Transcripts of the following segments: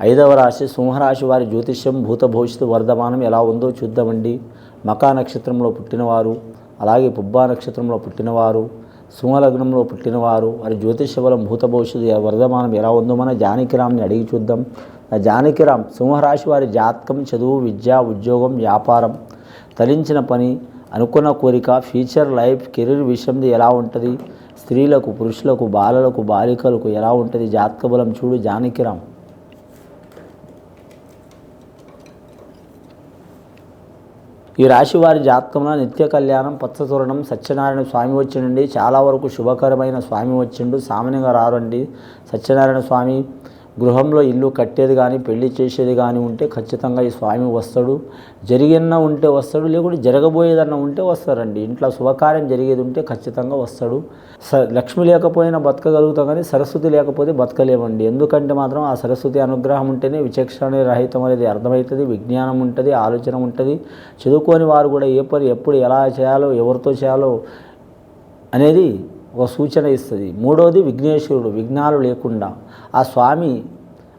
ఐదవ రాశి సింహరాశి వారి జ్యోతిష్యం భూత భవిష్యత్తు వర్ధమానం ఎలా ఉందో చూద్దామండి. మకా నక్షత్రంలో పుట్టినవారు అలాగే పుబ్బా నక్షత్రంలో పుట్టినవారు సింహలగ్నంలో పుట్టినవారు వారి జ్యోతిష్య బలం భూత భవిష్యత్తు వర్ధమానం ఎలా ఉందో మన జానకిరామ్ని అడిగి చూద్దాం. జానకిరామ్ సింహరాశి వారి జాతకం చదువు విద్య ఉద్యోగం వ్యాపారం తలించిన పని అనుకున్న కోరిక ఫ్యూచర్ లైఫ్ కెరీర్ విషయంది ఎలా ఉంటుంది స్త్రీలకు పురుషులకు బాలలకు బాలికలకు ఎలా ఉంటుంది జాతక బలం చూడు జానకిరామ్. ఈ రాశి వారి జాతకంలో నిత్య కళ్యాణం పచ్చతోరణం సత్యనారాయణ స్వామి వచ్చిండండి చాలా వరకు శుభకరమైన స్వామి వచ్చిండు. సామాన్యంగా రారండి. సత్యనారాయణ స్వామి గృహంలో ఇల్లు కట్టేది కానీ పెళ్ళి చేసేది కానీ ఉంటే ఖచ్చితంగా ఈ స్వామి వస్తాడు. జరిగిన ఉంటే వస్తాడు లేకుంటే జరగబోయేదన్న ఉంటే వస్తారండి. ఇంట్లో శుభకార్యం జరిగేది ఉంటే ఖచ్చితంగా వస్తాడు. స లక్ష్మి లేకపోయినా బతకగలుగుతాం కానీ సరస్వతి లేకపోతే బతకలేమండి. ఎందుకంటే మాత్రం ఆ సరస్వతి అనుగ్రహం ఉంటేనే విచక్షణ రహితం అనేది అర్థమవుతుంది విజ్ఞానం ఉంటుంది ఆలోచన ఉంటుంది. చదువుకోని వారు కూడా ఏ పని ఎప్పుడు ఎలా చేయాలో ఎవరితో చేయాలో అనేది ఒక సూచన ఇస్తుంది. మూడవది విఘ్నేశ్వరుడు విఘ్నాలు లేకుండా. ఆ స్వామి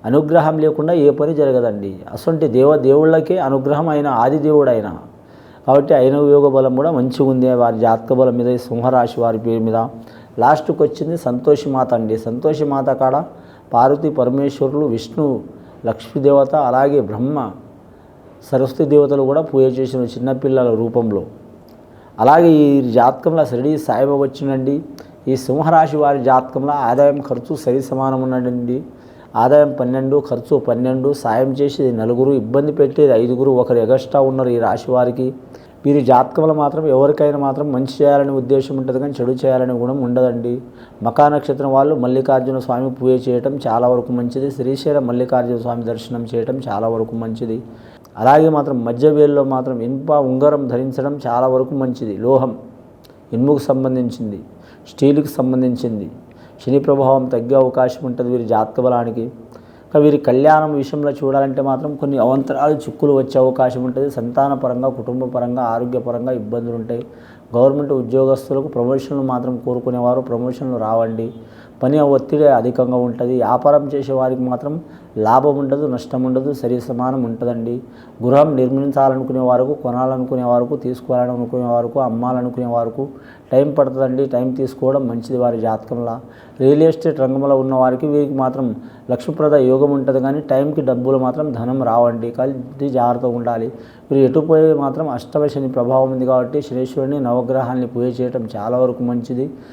అనుగ్రహం లేకుండా ఏ పని జరగదండి. అసంటి దేవ దేవుళ్ళకే అనుగ్రహం అయిన ఆది దేవుడు ఆయన కాబట్టి అయిన యోగ బలం కూడా మంచిగా ఉంది వారి జాతక బలం మీద సింహరాశి వారి పేరు మీద. లాస్ట్కి వచ్చింది సంతోషి మాత అండి. సంతోషి మాత కాడ పార్వతి పరమేశ్వరులు విష్ణు లక్ష్మీదేవత అలాగే బ్రహ్మ సరస్వతి దేవతలు కూడా పూజ చేసిన చిన్నపిల్లల రూపంలో. అలాగే ఈ జాతకంలో షిరిడి సాయిబాబా వచ్చిందండి ఈ సింహరాశి వారి జాతకంలో ఆదాయం ఖర్చు సరి సమానం ఉన్నాడండి ఆదాయం పన్నెండు ఖర్చు పన్నెండు సాయం చేసేది నలుగురు ఇబ్బంది పెట్టేది ఐదుగురు ఒకరు ఎగస్ట్రా ఉన్నారు ఈ రాశి వారికి. వీరి జాతకంలో మాత్రం ఎవరికైనా మాత్రం మంచి చేయాలనే ఉద్దేశం ఉంటుంది కానీ చెడు చేయాలనే గుణం ఉండదండి. మకా నక్షత్రం వాళ్ళు మల్లికార్జున స్వామి పూజ చేయటం చాలా వరకు మంచిది. శ్రీశైలం మల్లికార్జున స్వామి దర్శనం చేయటం చాలా వరకు మంచిది. అలాగే మాత్రం మధ్య వేలులో మాత్రం ఇనుప ఉంగరం ధరించడం చాలా వరకు మంచిది. లోహం ఇనుముకు సంబంధించింది. స్టీల్కి సంబంధించింది. శని ప్రభావం తగ్గే అవకాశం ఉంటుంది వీరి జాతక బలానికి. ఇంకా వీరి కళ్యాణం విషయంలో చూడాలంటే మాత్రం కొన్ని అవంతరాలు చిక్కులు వచ్చే అవకాశం ఉంటుంది. సంతాన పరంగా కుటుంబ పరంగా ఆరోగ్యపరంగా ఇబ్బందులు ఉంటాయి గవర్నమెంట్ ఉద్యోగస్తులకు ప్రమోషన్లు మాత్రం కోరుకునేవారు. ప్రమోషన్లు రావండి. పని ఒత్తిడి అధికంగా ఉంటుంది. వ్యాపారం చేసే వారికి మాత్రం లాభం ఉండదు నష్టం ఉండదు సరి సమానం ఉంటుందండి. గృహం నిర్మించాలనుకునే వరకు కొనాలనుకునే వరకు తీసుకోవాలని అనుకునే వరకు అమ్మాలనుకునే వరకు టైం పడుతుందండి. టైం తీసుకోవడం మంచిది వారి జాతకంలో. రియల్ ఎస్టేట్ రంగంలో ఉన్న వారికి వీరికి మాత్రం లక్ష్మీప్రద యోగం ఉంటుంది కానీ టైంకి డబ్బులు మాత్రం ధనం రావండి. కానీ జాగ్రత్తగా ఉండాలి. మీరు ఎటుపోయి మాత్రం అష్టమ శని ప్రభావం ఉంది కాబట్టి శనేశ్వరుని నవగ్రహాన్ని పూజ చేయడం చాలా వరకు మంచిది.